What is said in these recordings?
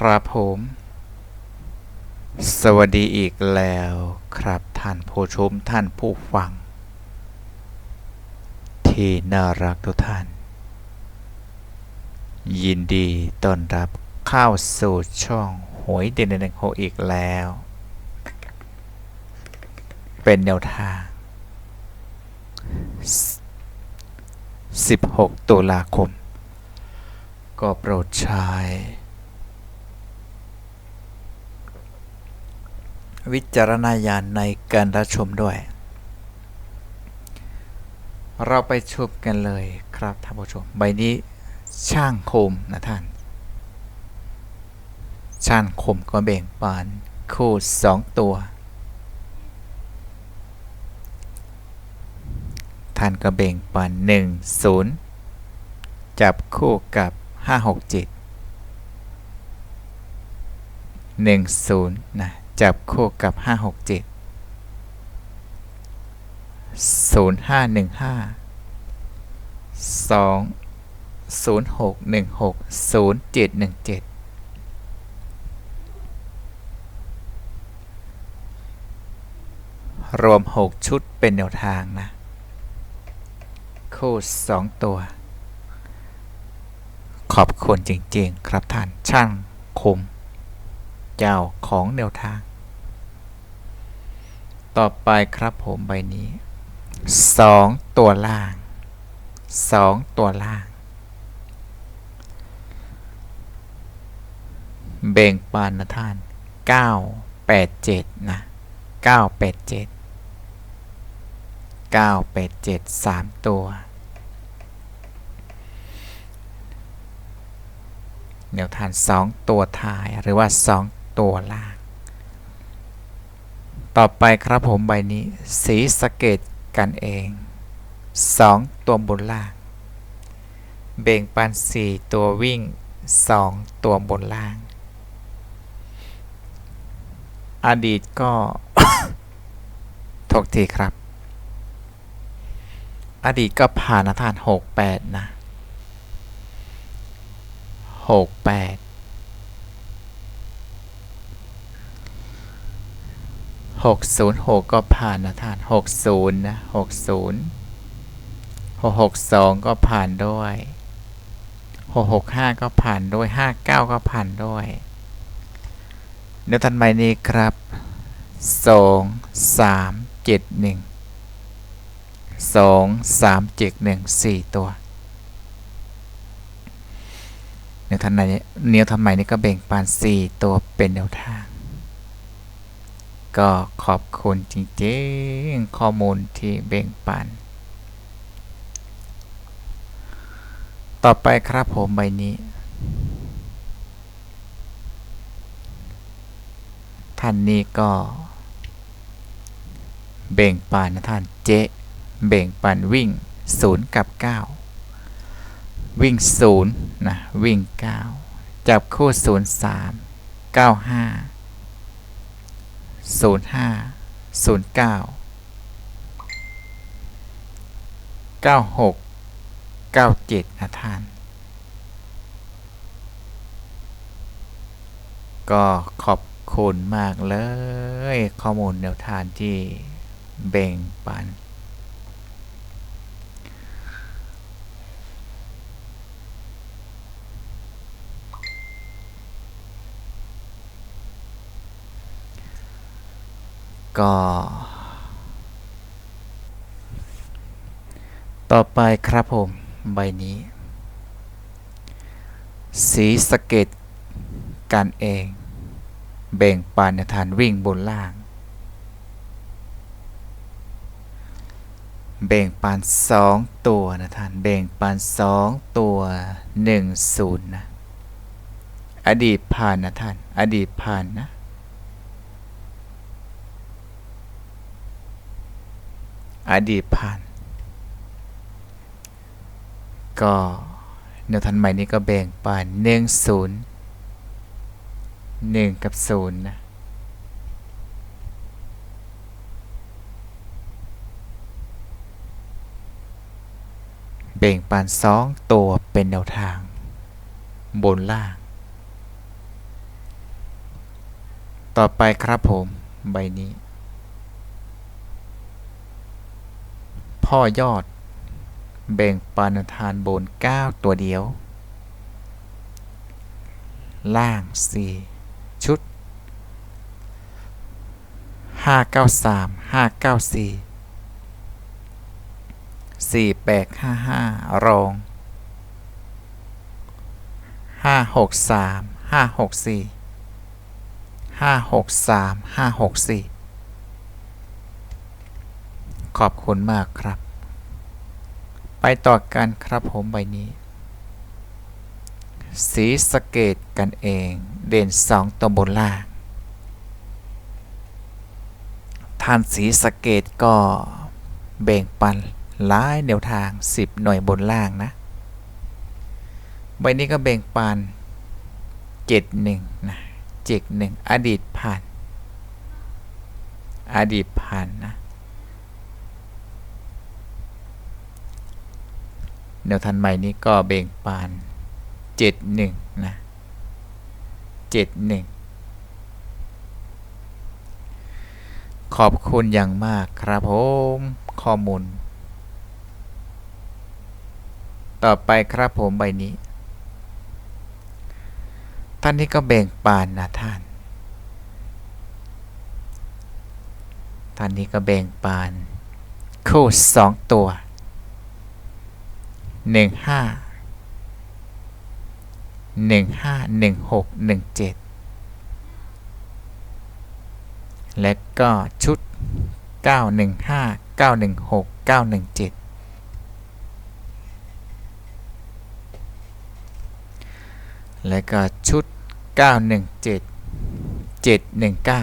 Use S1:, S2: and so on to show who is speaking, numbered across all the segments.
S1: ครับผม สวัสดีอีกแล้วครับท่านผู้ชมท่านผู้ฟัง ที่น่ารักทุกท่าน ยินดีต้อนรับเข้าสู่ช่องหวยเด่นเด่นโฮอีกแล้ว เป็นแนวทาง 16 ตุลาคม ก็โปรดใช้ วิจารณญาณในการรับชมด้วย เราไปชมกันเลยครับท่านผู้ชม ใบนี้ช่างคมนะท่าน ช่างคมก็แบ่งปานคู่สองตัว ท่านก็แบ่งปันหนึ่งศูนย์จับคู่กับห้าหกเจ็ดหนึ่งศูนย์นะ จับคู่กับห้าหกเจ็ดศูนย์ห้าหนึ่งห้าสองศูนย์หกหนึ่งหกศูนย์เจ็ดหนึ่งเจ็ดรวม 6 ชุดเป็นแนวทางนะ คู่สองตัว ขอบคุณจริง ๆ ครับท่านช่างคม เจ้าของแนวทาง ต่อไปครับผมใบนี้สองตัวล่างสองตัวล่าง เบ่งปานนะท่าน 987 นะ 987 987 3 ตัว แนวทาน 2 ตัวท้ายหรือว่า 2 ตัวล่าง ต่อไปครับผมใบนี้สีสเกตกันเอง 2 ตัวบนล่าง เบ่งปัน 4 ตัววิ่ง 2 ตัวบนล่าง อดีตก็ทกทีครับ อดีตก็ผ่านนะท่าน 68 นะ 68 606ก็ผ่านนะท่าน60นะ60 662ก็ผ่านด้วย665ก็ผ่านด้วย59ก็ผ่านด้วยเดี๋ยวทันใหม่นี้ครับ2 3 7 1 2 3 7 1 4ตัวเนื้อทันใหม่นี้เนื้อทันใหม่นี้ก็แบ่งปัน4ตัวเป็นแนวทาง ก็ขอบคุณจริงๆ ข้อมูลที่แบ่งปัน ต่อไปครับผมใบนี้ ท่านนี้ก็ เบ่งปันนะท่านเจ๊เบ่งปันวิ่ง 0 กับ 9 วิ่ง 0 นะ วิ่ง 9 จับคู่ 0 3 9 5 0 5 0 9 9 6 9 7นะท่าน ก็ขอบคุณมากเลย ข้อมูลแนวทางที่แบ่งปัน ก็ ต่อไปครับผม ใบนี้ สีสเก็ตกันเอง เบ่งปานในฐานวิ่งบนล่าง เบ่งปานสองตัวนะท่าน เบ่งปานสองตัวหนึ่งศูนย์นะ อดีตผ่านนะท่าน อดีตผ่านนะ อดีตผ่าน ก็แนวทันใหม่นี้ก็แบ่งปานหนึ่งศูนย์หนึ่งกับศูนย์นะเบ่งปานสองตัวเป็นแนวทาง บนล่าง ต่อไปครับผม ใบนี้ พ่อยอด แบ่งปันทานบน9ตัวเดียว ล่าง4ชุด593 594 4855รอง563 564 563 564 ขอบคุณมากครับ ไปต่อกันครับผมใบนี้ สีสเกตกันเอง เด่นสองตัวบนล่างท่านสีสเกตก็แบ่งปันหลายแนวทาง 10 หน่วยบนล่างนะ ใบนี้ก็แบ่งปัน71นะ71อดีตผ่าน อดีตผ่านนะ แนวทันใหม่นี้ก็เบ่งปาน 71 นะ 71 ขอบคุณอย่างมากครับผม ข้อมูล ต่อไปครับผมใบนี้ ท่านนี้ก็แบ่งปานนะท่าน ท่านนี้ก็แบ่งปาน คู่สองตัว หนึ่งห้าหนึ่งห้าหนึ่งหกหนึ่งเจ็ดและก็ชุดเก้าหนึ่งห้าเก้าหนึ่งหกเก้าหนึ่งเจ็ดและก็ชุดเก้าหนึ่งเจ็ดเจ็ดหนึ่งเก้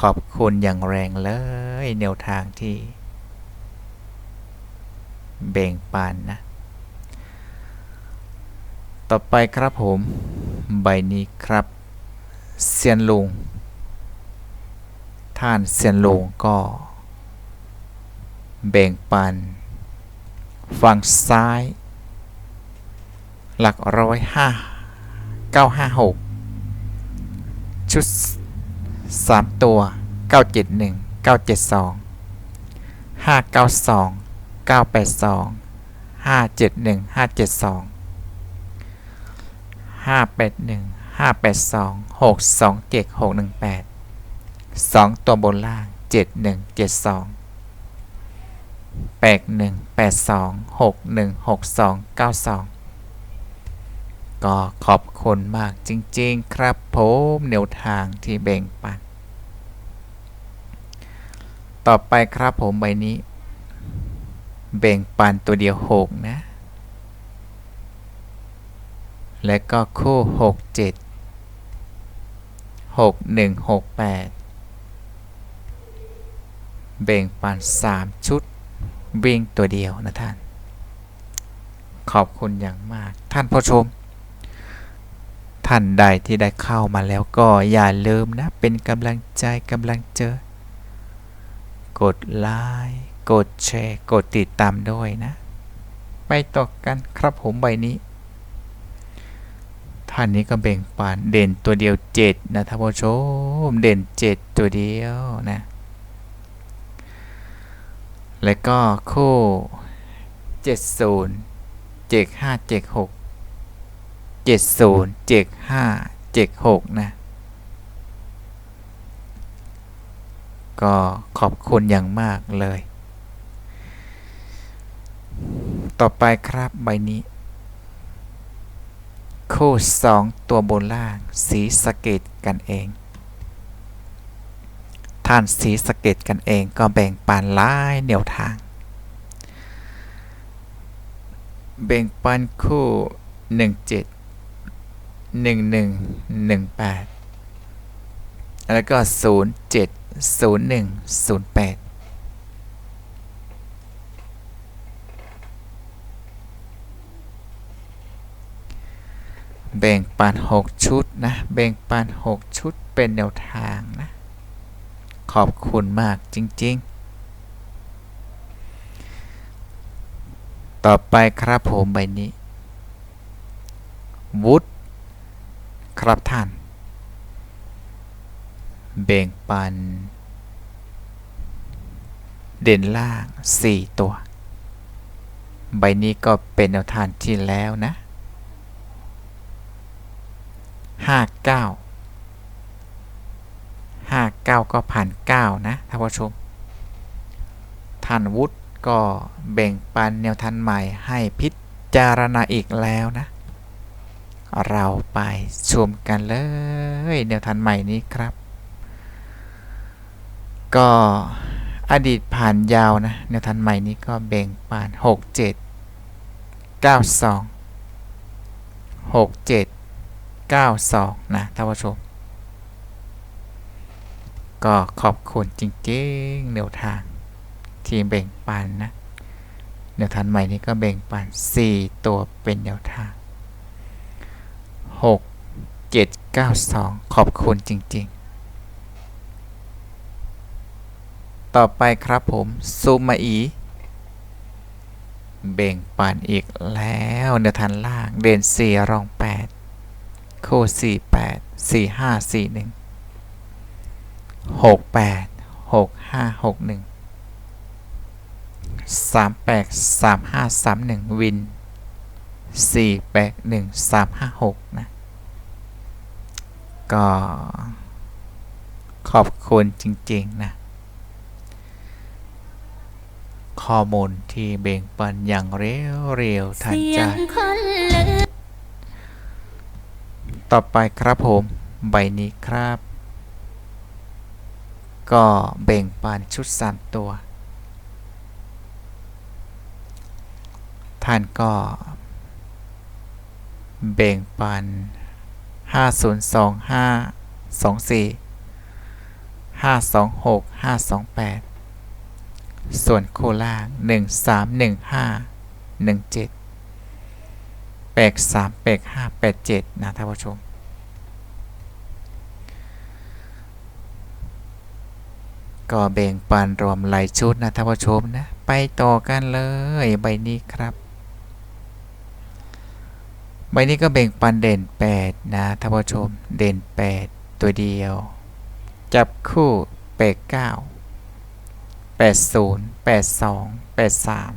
S1: ขอบคุณอย่างแรงเลยแนวทางที่เบ่งปานนะ ต่อไปครับผม ใบนี้ครับเซียนลุง ท่านเซียนลุงก็เบ่งปัน ฝั่งซ้าย หลักร้อยห้าเก้าห้าหกชุด สามตัวเก้าเจ็ดหนึ่งเก้าเจ็ดสองห้าเก้าสองเก้าแปดสองห้าเจ็ดหนึ่งห้าเจ็ดสองห้าแปดหนึ่งห้าแปดสองหกสองเจ็ดหกหนึ่งแปดสองตัวบนล่างเจ็ดหนึ่งเจ็ดสองแปดหนึ่งแปดสองหกหนึ่งหกสองเก้าสอง ก็ขอบคุณมากจริง ๆ ครับผมแนวทางที่แบ่งปัน ต่อไปครับผมใบนี้ แบ่งปันตัวเดียวหกนะ และก็คู่หกเจ็ดหกหนึ่งหกแปดแบ่งปันสามชุด วิ่งตัวเดียวนะท่านขอบคุณอย่างมากท่านผู้ชม ท่านใดที่ได้เข้ามาแล้วก็อย่าลืมนะ เป็นกำลังใจกำลังเจอ กดไลค์กดแชร์ กดติดตามด้วยนะ ไปต่อกันครับผมใบนี้ ท่านนี้ก็แบ่งปันเด่นตัวเดียว7นะท่านผู้ชม เด่น7ตัวเดียวนะ แล้วก็คู่70 75 76 70 75 76นะ ก็ขอบคุณอย่างมากเลย ต่อไปครับใบนี้ คู่2ตัวบนล่างสีสะเกตกันเองท่านสีสะเกตกันเองก็แบ่งปันหลายแนวทาง แบ่งปันคู่ 17 1118 แล้วก็ 070108แบ่งปัน 6 ชุด นะ แบ่งปัน 6 ชุดเป็นแนวทางนะ ขอบคุณมากจริง ๆ ต่อไปครับผมใบนี้ วุฒ ครับท่าน แบ่งปัน เด่นล่าง 4 ตัว ใบนี้ก็เป็นแนวทางที่แล้วนะ 59 59 ก็ผ่าน 9 นะท่านผู้ชม ท่านวุฒิก็แบ่งปันแนวทางใหม่ให้พิจารณาอีกแล้วนะ เราไปชมกันเลยแนวทางใหม่นี้ครับ ก็อดีตผ่านยาวนะแนวทางใหม่นี้ก็แบ่งปัน6 7 9 2 6 7 9 2 นะท่านผู้ชม ก็ขอบคุณจริงๆแนวทาง ที่แบ่งปันนะแนวทางใหม่นี้ก็แบ่งปัน 4 ตัวเป็นแนวทาง 6 7 9 2ขอบคุณจริง ๆ ต่อไปครับผมซูมาอีแบ่งปันอีกแล้วแนวทางล่างเด่น4รอง8คู่48 45 41 68 65 61 38 35 31วิน4 8 1 3 5 6นะ ก็ขอบคุณจริง ๆ นะ ข้อมูลที่เบ่งปันอย่างเร็ว ๆ ทัน
S2: เสี
S1: ใจ
S2: ยงคนลือ
S1: ต่อไปครับผม ใบนี้ครับ ก็แบ่งปันชุด3ตัว ท่านก็แบ่งปัน 5025 24 526 528ส่วนโคล่าง1315 17แปกสามแปกห้าแปดเจ็ดนะท่านผู้ชมก็แบ่งปันรวมหลายชุดนะท่านผู้ชมนะ ไปต่อกันเลยใบนี้ครับ ใบนี้ก็แบ่งปันเด่น 8 นะท่านผู้ชมเด่น 8 ตัวเดียว จับคู่แปดเก้าแปดศูนย์แปดสองแปดสาม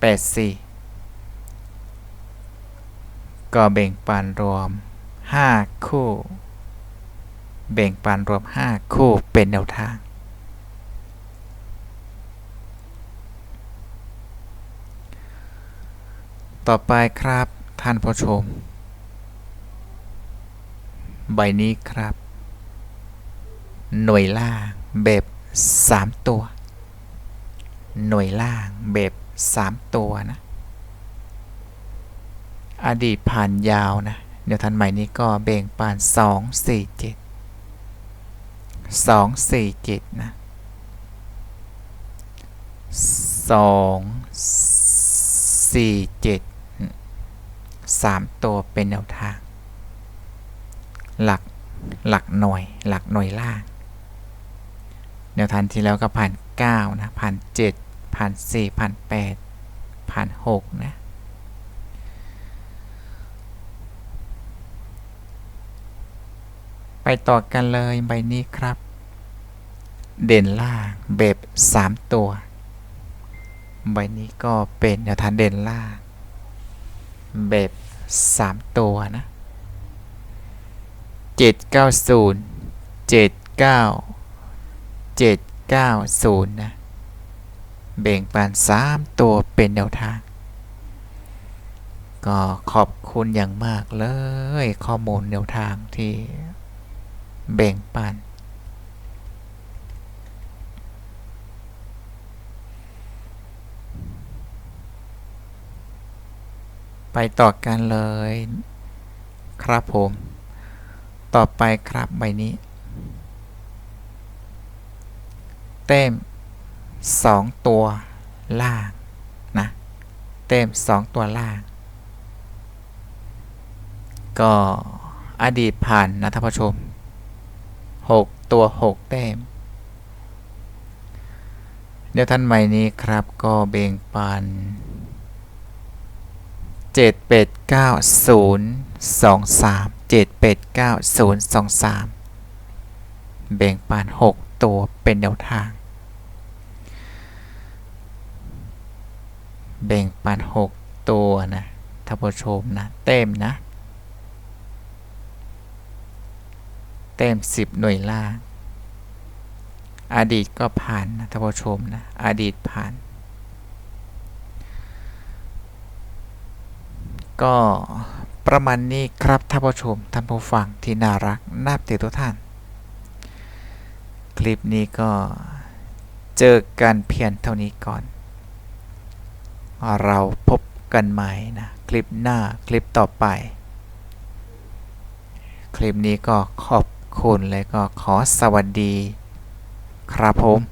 S1: แปดสี่ก็แบ่งปันรวม 5 คู่ แบ่งปันรวม 5 คู่เป็นแนวทาง ต่อไปครับท่านผู้ชม ใบนี้ครับ หน่วยล่างแบบ 3 ตัว หน่วยล่างแบบ 3 ตัวนะ อดีตผ่านยาวนะ เดี๋ยวทันใหม่นี้ก็แบ่งปาน2 4 7 2 4 7นะ2 4 7 3 ตัวเป็นแนวทาง หลักหลักหน่วย หลักหน่วยล่าง แนวทางที่แล้วก็ผ่าน 9 นะ ผ่าน 7 ผ่าน 4 ผ่าน 8 ผ่าน 6 นะไปต่อกันเลยใบนี้ครับ เด่นล่างแบบ 3 ตัว ใบนี้ก็เป็นแนวทางเด่นล่าง แบบ 3 ตัวนะ790 79 790 นะ แบ่งปัน 3 ตัวเป็นแนวทาง ก็ขอบคุณอย่างมากเลยข้อมูลแนวทางที่แบ่งปัน ไปต่อกันเลย ครับผม ต่อไปครับใบนี้ เต็ม2 ตัวล่างนะเต็ม2 ตัวล่าง ก็อดีตผ่านนะท่านผู้ชม 6 ตัว 6 เต็มเดี๋ยวท่านใหม่นี้ครับก็เบ่งปัน เจ็ดเป็ดเก้าศูนย์สองสามเจ็ดเป็ดเก้าศูนย์สองสามแบ่งปันหกตัวเป็นแนวทาง แบ่งปันหกตัวนะท่านผู้ชมนะเต็มนะเต็มสิบหน่วยล่าง อดีตก็ผ่านนะท่านผู้ชมนะ อดีตผ่าน ก็ประมาณนี้ครับท่านผู้ชมท่านผู้ฟังที่น่ารักน่าติดทุกท่าน คลิปนี้ก็เจอกันเพียงเท่านี้ก่อน เราพบกันใหม่นะ คลิปหน้าคลิปต่อไป คลิปนี้ก็ขอบคุณและก็ขอสวัสดี ครับผม